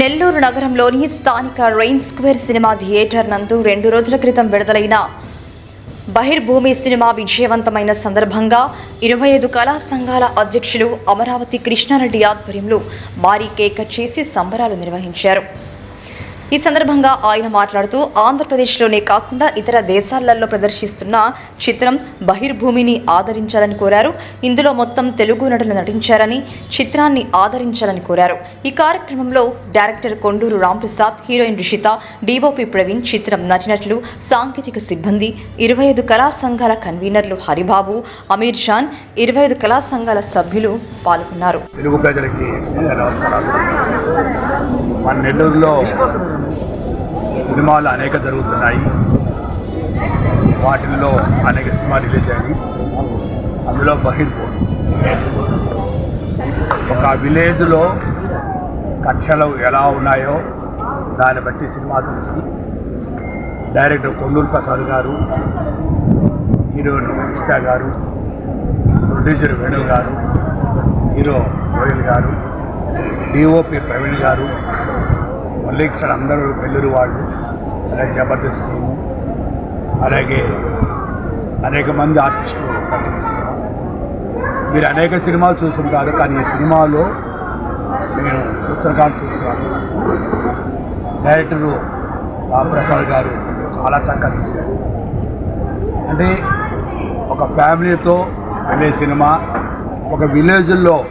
నెల్లూరు నగరంలోని స్థానిక rain square cinema theatre నందు రెండు రోజుల క్రితం విడుదలైన బహిర్భూమి సినిమా విజయవంతమైన సందర్భంగా ఇరవై ఐదు కళా సంఘాల అధ్యక్షులు అమరావతి కృష్ణారెడ్డి ఆధ్వర్యంలో భారీ కేక చేసి సంబరాలు నిర్వహించారు. ఈ సందర్భంగా ఆయన మాట్లాడుతూ ఆంధ్రప్రదేశ్లోనే కాకుండా ఇతర దేశాలలో ప్రదర్శిస్తున్న చిత్రం బహిర్భూమిని ఆదరించాలని కోరారు. ఇందులో మొత్తం తెలుగు నటులు నటించారని చిత్రాన్ని ఆదరించాలని కోరారు. ఈ కార్యక్రమంలో director Konduru Ramprasad heroine Rishitha DOP Praveen చిత్రం నటినట్లు సాంకేతిక సిబ్బంది ఇరవై ఐదు కళా సంఘాల కన్వీనర్లు హరిబాబు అమీర్ జాన్ ఇరవై ఐదు కళా సంఘాల సభ్యులు పాల్గొన్నారు. తెలుగు ప్రజలకి నమస్కారాలు. మన నెల్లూరులో సినిమాలు అనేక జరుగుతున్నాయి. వాటిల్లో అనేక సినిమాలు రిలీజ్ అయ్యాయి అందులో బహిర్పూర్ ఒక విలేజ్లో కక్షలు ఎలా ఉన్నాయో దాన్ని బట్టి సినిమా తీసి డైరెక్టర్ కొండూరు ప్రసాద్ గారు హీరోయిన్ ఇష్టా గారు ప్రొడ్యూసర్ వేణు గారు హీరో గోయల్ గారు డిఓపి ప్రవీణ్ గారు మళ్ళీ అందరూ నెల్లూరు వాళ్ళు అలాగే జబర్దస్త్ టీము అలాగే అనేక మంది ఆర్టిస్టులు నటించిన సినిమా. మీరు అనేక సినిమాలు చూస్తుంటారు కానీ ఈ సినిమాలో నేను ఉత్తరకాంత్ చూస్తున్నాను. డైరెక్టరు రామప్రసాద్ గారు చాలా చక్కగా తీశారు. అంటే ఒక ఫ్యామిలీతో వెళ్ళే సినిమా ఒక విలేజ్లో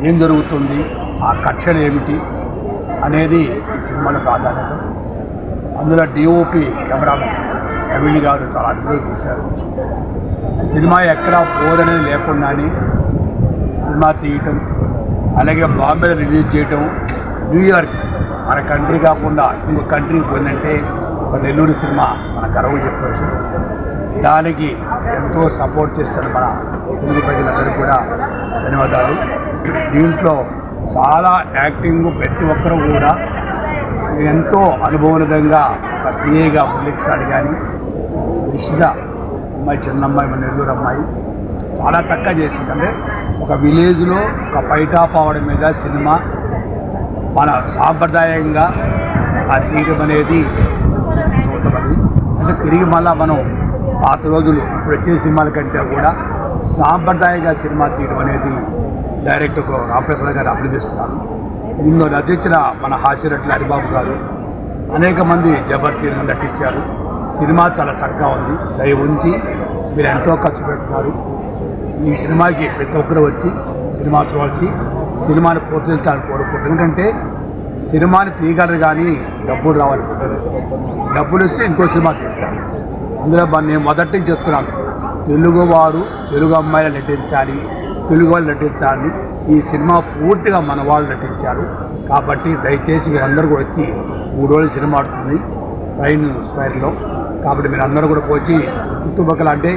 ఏం జరుగుతుంది ఆ కక్షలు ఏమిటి అనేది ఈ సినిమాలో ప్రాధాన్యత. అందులో డిఓపి కెమెరామెన్ కవిని గారు చాలా అద్భుతంగా తీశారు. సినిమా ఎక్కడా పోదనేది లేకుండానే సినిమా తీయటం అలాగే బాంబేలో రిలీజ్ చేయటం న్యూయార్క్ మన కంట్రీ కాకుండా ఇంకో కంట్రీకి పోయిందంటే ఒక నెల్లూరు సినిమా మన గర్వం చెప్పవచ్చు దానికి ఎంతో సపోర్ట్ చేస్తారు మన తెలుగు ప్రజలందరూ కూడా ధన్యవాదాలు. దీంట్లో చాలా యాక్టింగ్ ప్రతి ఒక్కరూ కూడా ఎంతో అనుభవనిధంగా ఒక సీఏగా మురళీకృష్ణాడు కానీ నిశ్చిత అమ్మాయి చిన్న అమ్మాయి మన నెల్లూరు అమ్మాయి చాలా చక్కగా చేసింది. అంటే ఒక విలేజ్లో ఒక పైటాపావడం మీద సినిమా మన సాంప్రదాయంగా ఆ తీయడం అనేది చూడమని అంటే తిరిగి మళ్ళా మనం పాత రోజులు ఇప్పుడు వచ్చే సినిమాల కంటే కూడా సాంప్రదాయంగా సినిమా తీయడం అనేది డైరెక్టర్ రామప్రసాద్ గారు అభినందిస్తున్నాను ఇందులో నటించిన మన హాస్యరట్ల హరిబాబు గారు అనేక మంది జబర్దస్త్ నటించారు. సినిమా చాలా చక్కగా ఉంది. దయ ఉంచి మీరు ఎంతో ఖర్చు పెడుతున్నారు. ఈ సినిమాకి ప్రతి ఒక్కరు వచ్చి సినిమా చూడాల్సి సినిమాని ప్రోత్సహించాలని కోరుకుంటుంది ఎందుకంటే సినిమాని తీయగలరు కానీ డబ్బులు రావాలి డబ్బులు ఇస్తే ఇంకో సినిమా తీస్తాను అందులో నేను మొదటి నుంచి చెప్తున్నాను. తెలుగువారు తెలుగు అమ్మాయిలు నటించాలి. తెలుగు వాళ్ళు నటించాలని ఈ సినిమా పూర్తిగా మన వాళ్ళు నటించారు. కాబట్టి దయచేసి మీరందరూ కూడా వచ్చి మూడు రోజులు సినిమా ఆడుతుంది. రైన్ స్క్వేర్లో. కాబట్టి మీరు అందరూ కూడా వచ్చి చుట్టుపక్కల అంటే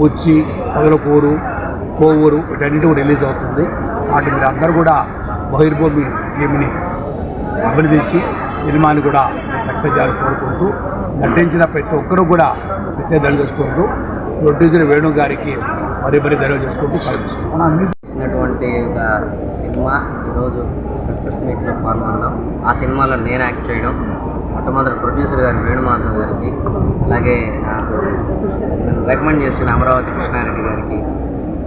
బొచ్చి పొదలకూరు కోవూరు వీటన్నిటి కూడా రిలీజ్ అవుతుంది. కాబట్టి మీరు అందరూ కూడా బహిర్భూమి టీమ్ని అభినందించి సినిమాని కూడా సక్సెస్ చేయాలని కోరుకుంటూ నటించిన ప్రతి ఒక్కరూ కూడా ప్రత్యేక ధన్యవాదాలు చేసుకుంటూ ప్రొడ్యూసర్ వేణు గారికి మరీ మరీ ధన్యవాదాలు చేసుకుంటూ సెలవు ఒక సినిమా ఈరోజు సక్సెస్ మీట్లో పాల్గొనడం ఆ సినిమాలో నేను యాక్ట్ చేయడం మొట్టమొదటి ప్రొడ్యూసర్ గారు వేణుమాధవ్ గారికి అలాగే నాకు నన్ను రికమెండ్ చేసిన అమరావతి కృష్ణారెడ్డి గారికి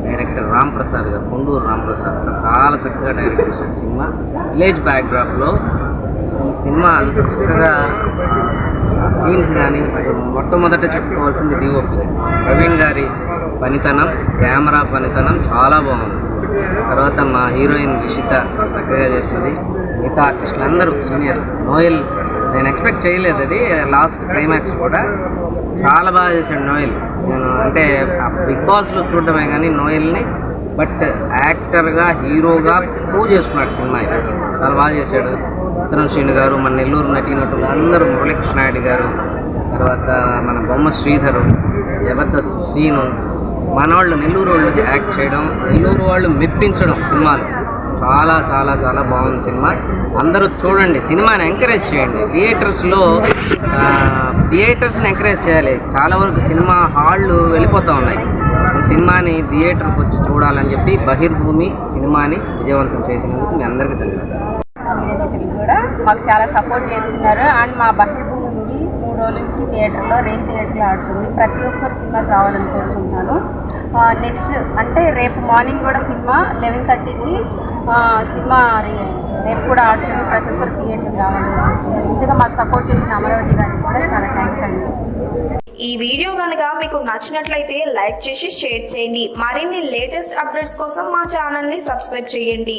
డైరెక్టర్ రామ్ ప్రసాద్ గారు కొండూరు రామ్ ప్రసాద్ చాలా చక్కగా డైరెక్ట్ చేసిన సినిమా. విలేజ్ బ్యాక్డ్రాప్లో ఈ సినిమా అంత చక్కగా సీన్స్ కానీ మొట్టమొదట చెప్పుకోవాల్సింది డిఓపి ప్రవీణ్ గారి పనితనం కెమెరా పనితనం చాలా బాగుంది. తర్వాత మా హీరోయిన్ రిషిత చక్కగా చేసింది మిగతా ఆర్టిస్టులు అందరూ సీనియర్స్ నోయల్ నేను ఎక్స్పెక్ట్ చేయలేదు అది లాస్ట్ క్లైమాక్స్ కూడా. చాలా బాగా చేశాడు నోయల్. నేను అంటే బిగ్ బాస్లో చూడడమే కానీ నోయల్ని బట్ యాక్టర్గా హీరోగా ప్రూవ్ చేసుకున్నాడు సినిమా చాలా బాగా చేశాడు. చిత్రం శ్రీను గారు మన నెల్లూరు నటీనటులు అందరూ మురళీకృష్ణారెడ్డి గారు తర్వాత మన బొమ్మ శ్రీధరు జబర్దస్త్ సీను మన వాళ్ళు నెల్లూరు వాళ్ళు యాక్ట్ చేయడం నెల్లూరు వాళ్ళు మెప్పించడం సినిమాలు. చాలా చాలా చాలా బాగుంది సినిమా. అందరూ చూడండి సినిమాని ఎంకరేజ్ చేయండి. థియేటర్స్లో థియేటర్స్ని ఎంకరేజ్ చేయాలి. చాలా వరకు సినిమా హాళ్ళు వెళ్ళిపోతూ ఉన్నాయి. సినిమాని థియేటర్కి వచ్చి చూడాలని చెప్పి బహిర్భూమి సినిమాని విజయవంతం చేసినందుకు మీ అందరికీ ధన్యవాదాలు. కూడా మాకు చాలా సపోర్ట్ చేస్తున్నారు. అండ్ మా బహిర్భూమి నుంచి థియేటర్లో రెయిన్ థియేటర్లో ఆడుతుంది. ప్రతి ఒక్కరు సినిమాకి రావాలని కోరుకుంటున్నాను నెక్స్ట్ అంటే రేపు మార్నింగ్ కూడా సినిమా లెవెన్ థర్టీకి సినిమా రేపు కూడా ఆడుతుంది. ప్రతి ఒక్కరు థియేటర్కి రావాలని కోరుకుంటున్నాను ఇందుగా మాకు సపోర్ట్ చేసిన అమరావతి గారికి కూడా చాలా థ్యాంక్స్ అండి. ఈ వీడియో కనుక మీకు నచ్చినట్లయితే లైక్ చేసి షేర్ చేయండి. మరిన్ని లేటెస్ట్ అప్డేట్స్ కోసం మా ఛానల్ని సబ్స్క్రైబ్ చేయండి.